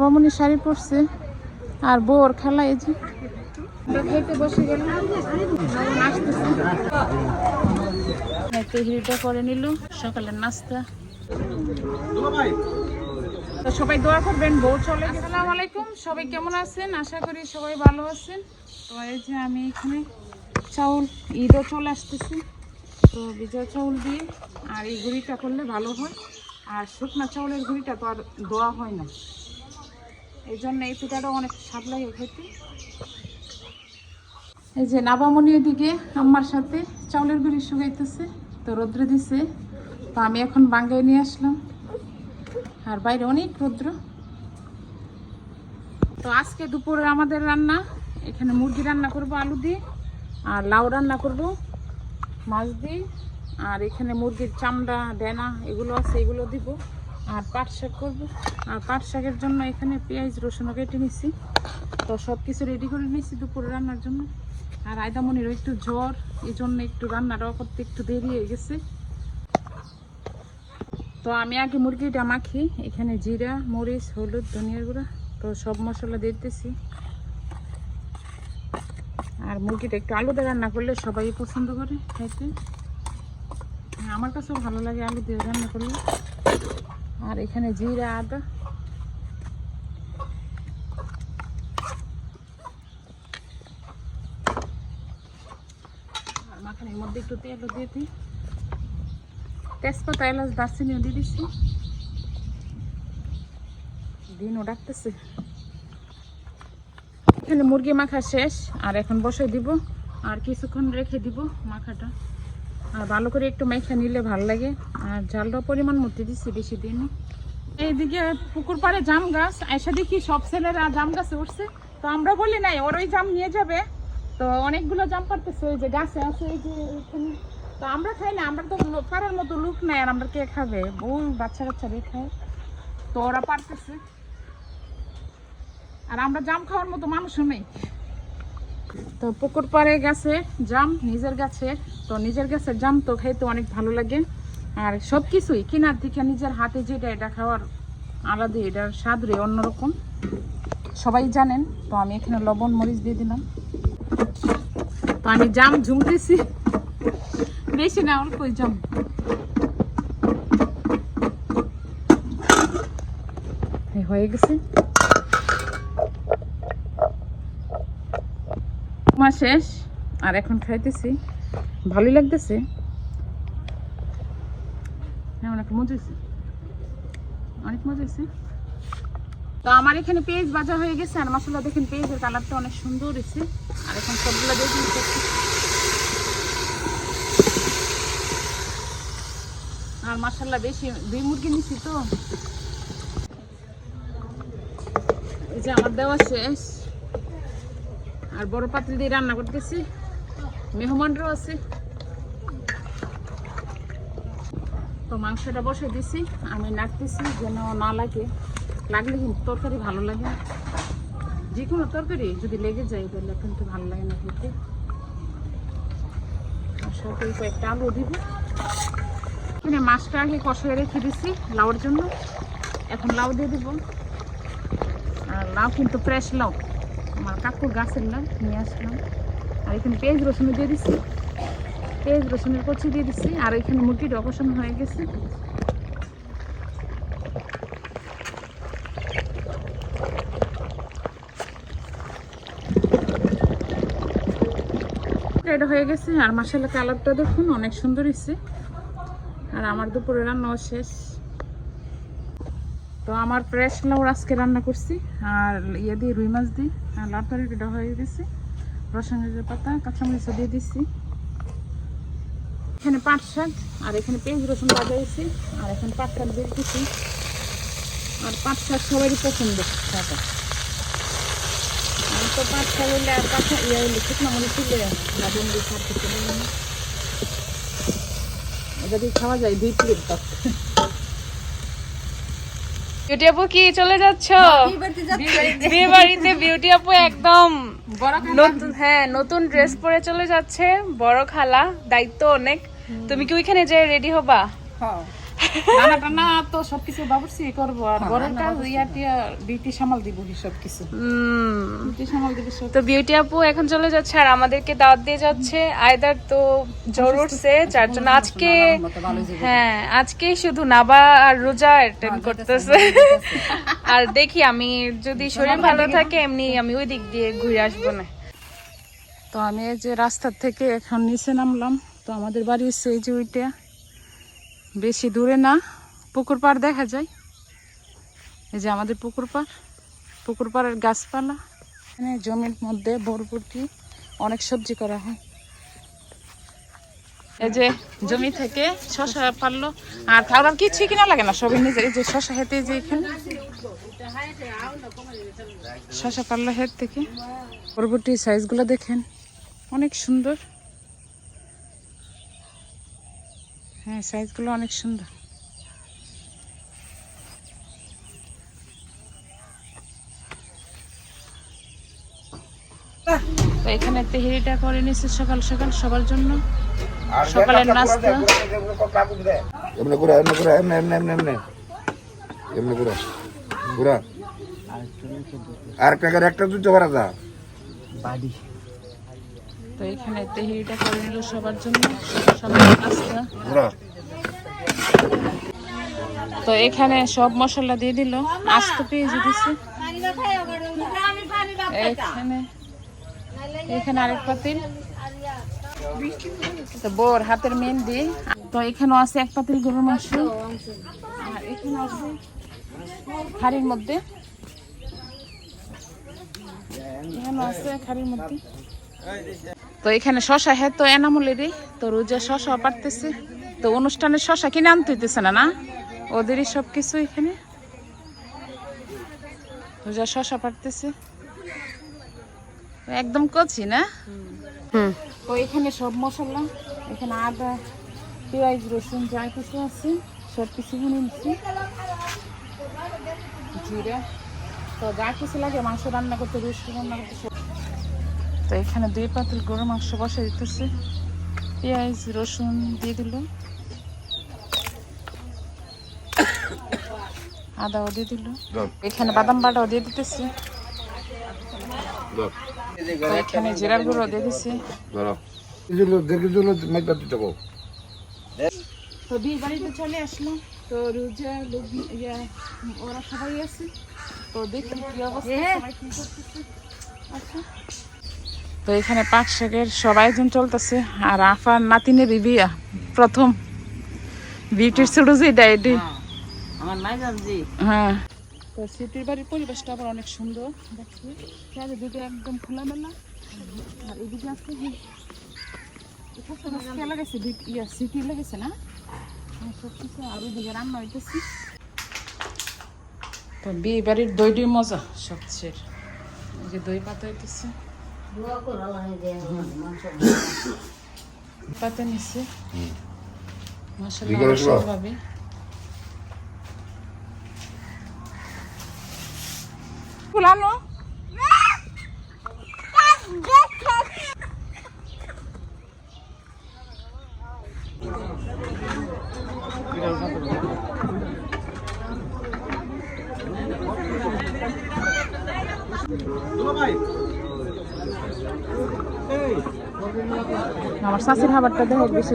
মামনি শাড়ি পরছে। আর বউর খেলা এই যে। তেহরিটা করে নিল সকালের নাস্তা। সবাই দোয়া করবেন বউ চলে আসসালামু আলাইকুম সবাই কেমন আছেন? আশা করি সবাই ভালো আছেন। তো এই যে আমি এখানে চাউল ঈদও চলে আসতেছি। তো বিজয় চাউল দিয়ে আর এই গুঁড়িটা করলে ভালো হয়। আর শুকনা চাউলের গুঁড়িটা তো আর দোয়া হয় না। এই জন্য এই পিঠাটা অনেক স্বাদ লাগে খেতে। এই যে নাবামনি ওদিকে আম্মার সাথে চাউলের গুঁড়ি শুকাইতেছে, তো রৌদ্র দিছে, তো আমি এখন বাঙ্গাই নিয়ে আসলাম। আর বাইরে অনেক রৌদ্র। তো আজকে দুপুরে আমাদের রান্না, এখানে মুরগি রান্না করব আলু দিয়ে, আর লাউ রান্না করব, মাছ দিয়ে, আর এখানে মুরগির চামড়া ডেনা এগুলো আছে, এগুলো দিব। আর পাট শাক করব। আর পাট শাকের জন্য এখানে পেঁয়াজ রসুনও কেটে নিছি। তো সব কিছু রেডি করে নিয়েছি দুপুরে রান্নার জন্য। আর আয়দামনিরও একটু জ্বর এই জন্য একটু রান্নাটাও করতে একটু দেরি হয়ে গেছে। তো আমি আগে মুরগিটা মাখি, এখানে জিরা, মরিচ, হলুদ, ধনিয়ার গুঁড়া, তো সব মশলা দিতেছি। আর মুরগিটা একটু আলু দিয়ে রান্না করলে সবাই পছন্দ করে, খাইতে। আমার কাছেও ভালো লাগে আলু দিয়ে রান্না করলে। আর এখানে জিরা আদা। আর মাখানির মধ্যে একটু তেলও তেজপাতা, এলাচ দিয়ে দিনও ডাকতেছে। এখানে মুরগি মাখা শেষ, আর এখন বসে দিব। আর কিছুক্ষণ রেখে দিব মাখাটা। আর ভালো করে একটু মেখে নিলে ভালো লাগে। আর জালটাও পরিমাণ মতো দিচ্ছি বেশি দিন এইদিকে পুকুর পাড়ে জাম গাছ এসে দেখি সব ছেলেরা জাম গাছে উঠছে। তো আমরা বলি নাই ওর ওই জাম নিয়ে যাবে। তো অনেকগুলো জাম পারতেছে ওই যে গাছে আছে, এই যে তো আমরা খাই না, আমরা তো পাড়ার মতো লুক নাই আর আমরা কে খাবে? বউ বাচ্চা কাচ্চা রে খায়। তো ওরা পারতেছে আর আমরা জাম খাওয়ার মতো মানুষও নেই। তো পুকুর পাড়ে গাছে জাম, নিজের গাছের তো নিজের গাছের জাম তো খাইতে অনেক ভালো লাগে। আর সব কিছুই কেনার থেকে নিজের হাতে যেটা, এটা খাওয়ার আলাদা, এটার স্বাদ রে অন্যরকম। সবাই জানেন, তো আমি এখানে লবণ, মরিচ দিয়ে দিলাম। তো আমি জাম ঝুমতেছি। বেশি না, অল্পই জাম। হয়ে গেছে। শেষ, আর এখন খাইতেছি। ভালোই লাগতেছে। হ্যাঁ অনেক মজা অনেক মজা তো আমার এখানে পেঁয়াজ ভাজা হয়ে গেছে, আর মশলা দেখেন, পেঁয়াজের কালারটা অনেক সুন্দর হয়েছে। আর এখন সবগুলো দিয়ে দিয়েছি আর মশলা বেশি, দুই মুরগি নিছি তো। এই যে আমার দেওয়া শেষ। আর বড় পাতিল দিয়ে রান্না করতেছি। মেহমানরাও আছে। তো মাংসটা বসে দিছি। আমি নাড়তেছি যেন না লাগে। লাগলে কিন্তু তরকারি ভালো লাগে। যে কোনো তরকারি যদি লেগে যায় তাহলে কিন্তু ভালো লাগে না খেতে। কয়েকটা আলু দিব। এখানে মাছটা আগে কষায় রেখে দিছি লাউর জন্য। এখন লাউ দিয়ে দিব। আর লাউ কিন্তু ফ্রেশ লাউ। আমার কাকুর গাছের লাউ নিয়ে আসলাম। আর এখানে পেঁয়াজ রসুন দিয়ে দিচ্ছি পেঁয়াজ রসুনের কচি দিয়ে দিচ্ছি আর এখানে মুরগিটা অপসারণ হয়ে গেছে। এটা হয়ে গেছে। আর মশলা কালারটা দেখুন, অনেক সুন্দর হয়েছে। আর আমার দুপুরে রান্নাও শেষ। তো আমার ফ্রেশ লাউ আজকে রান্না করছি, আর ইয়ে দিয়ে রুই মাছ দিই আর লাউ হয়ে গেছে। রসুনের পাতা কাঁচামরিচও দিয়ে দিচ্ছি এখানে পাট শাক, আর এখানে পেঁয়াজ, রসুন বাজাইছি আর এখানে পাট শাক দিয়ে দিচ্ছি আর পাট শাক সবারই পছন্দ আমি তো পাট শাক হইলে আর পাট ইয়ে হইলে পারি না। দিয়ে খাওয়া যায় দুই প্লেট বিউটি আপু কি চলে যাচ্ছ? বিয়ে বাড়িতে বিউটি আপু একদম বড় নতুন হ্যাঁ নতুন ড্রেস পরে চলে যাচ্ছে। বড় খালা দায়িত্ব অনেক। তুমি কি ওইখানে যে রেডি হবা? রান্না টান্না তো সবকিছু বাবুর্চি করব। আর বরের কাজ ইয়া টিয়া বিউটি সামাল দিব সবকিছু। বিউটি সামাল দিব তো বিউটি আপু এখন চলে যাচ্ছে আর আমাদেরকে দাওয়াত দিয়ে যাচ্ছে। আয়দার তো জ্বর উঠছে যার জন্য আজকে হ্যাঁ আজকেই শুধু নাবা আর রোজা অ্যাটেন্ড করতেছে। আর দেখি আমি যদি শরীর ভালো থাকে এমনি আমি ওই দিক দিয়ে ঘুরে আসব না। তো আমি যে রাস্তার থেকে এখন নিচে নামলাম তো আমাদের বাড়ি হচ্ছে এই যে ওইটা। বেশি দূরে না, পুকুর পাড় দেখা যায়। এই যে আমাদের পুকুর পাড়, পুকুর পাড়ের গাছপালা। এখানে জমির মধ্যে বরবটি অনেক সবজি করা হয়। এই যে জমি থেকে শশা পারল আর খাবার কিছুই কিনা লাগে না, সবই নিজের। এই যে শশা হেতে যে এখানে শশা পারল হের থেকে। বরবটি সাইজগুলো দেখেন, অনেক সুন্দর। হ্যাঁ সাইজগুলো অনেক সুন্দর। তো এখানে তেহেরিটা করে নিচ্ছে সকাল সকাল সবার জন্য। সকালের নাস্তা। এমনি করে এমনি করে এমনি এমনি এমনি এমনি এমনি। করে পুরা আর একটা করে একটা দুটো করা যা তো এখানে তেহেরিটা করে নিল সবার জন্য। নাস্তা। তো এখানে সব মশলা দিয়ে দিল। আস্ত পেঁয়াজ দিছে। এখানে এখানে আরেক পাতিল। তো বোর হাতের মেহেন্দি তো এখানেও আছে এক পাতিল গরুর মাংস। আর এখানে আছে খাড়ির মধ্যে। এখানে আছে খাড়ির মধ্যে। তো এখানে শশা হ্যাঁ তো এনামুলেরই। তো রোজা শশা পারতেছে। তো অনুষ্ঠানের শশা কিনে আনতে হইতেছে না না? ওদেরই সব কিছু এখানে। রোজা শশা পারতেছে। একদম কচি না? হুম। তো এখানে সব মশলা এখানে আদা পেঁয়াজ রসুন যা কিছু আছে সব কিছু নিচ্ছি। জিরা। তো যা কিছু লাগে মাংস রান্না করতে রুটি রান্না করতে সব তো এখানে দুই পাতিল গরু মাংস বসে দিতেছে। পেঁয়াজ রসুন দিয়ে দিল আদাও দিয়ে দিল এখানে বাদাম বাটাও দিয়ে দিতেছে। তো এখানে জিরার গুঁড়ো দিয়ে দিছে। তো বিয়ে বাড়িতে চলে আসলাম তো রোজা লোক- ইয়া, ওরা সবাই আছে। তো দেখি কি অবস্থা সবাই কি করতেছে। আচ্ছা। তো এখানে পাক শাকের সব আয়োজন চলতেছে। আর আফার নাতিনের বিয়া প্রথম। বিউটির ছোট যে ডায়েটি হ্যাঁ তো সিটির বাড়ির পরিবেশটা আবার অনেক সুন্দর দেখছি। চারিদিকে একদম খোলামেলা। আর এদিকে আছে ইয়া সিটি লেগেছে না? হ্যাঁ, সবকিছু আর ওইদিকে রান্না হইতেছি। তো বিয়ে বাড়ির দইটি মজা সবচেয়ে। যে দই পাতা হইতেছে। পাতা নিচ্ছে করেছ? ভাবে ফুলানো আমার শাশুর খাবারটা দেখো বেশি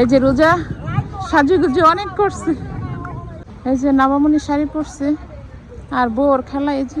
এই যে রোজা, সাজুগুজু অনেক করছে। এই যে নবমণি শাড়ি পরছে, আর বোর খেলা এই যে।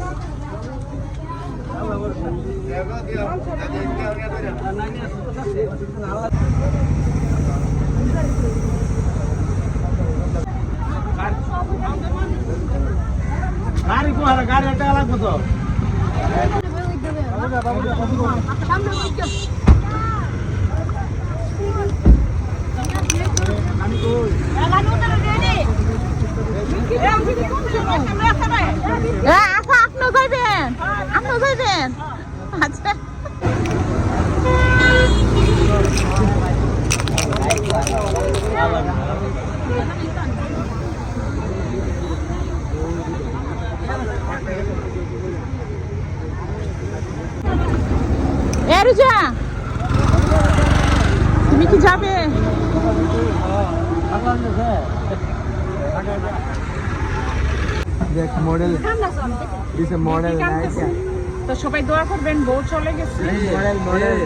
Hari itu hari kali ada lagu tuh. এ রুজা তুমি কি যাবে? দেখ মডেল দিছে মডেল তো সবাই দোয়া করবেন বউ চলে গেছে। Model model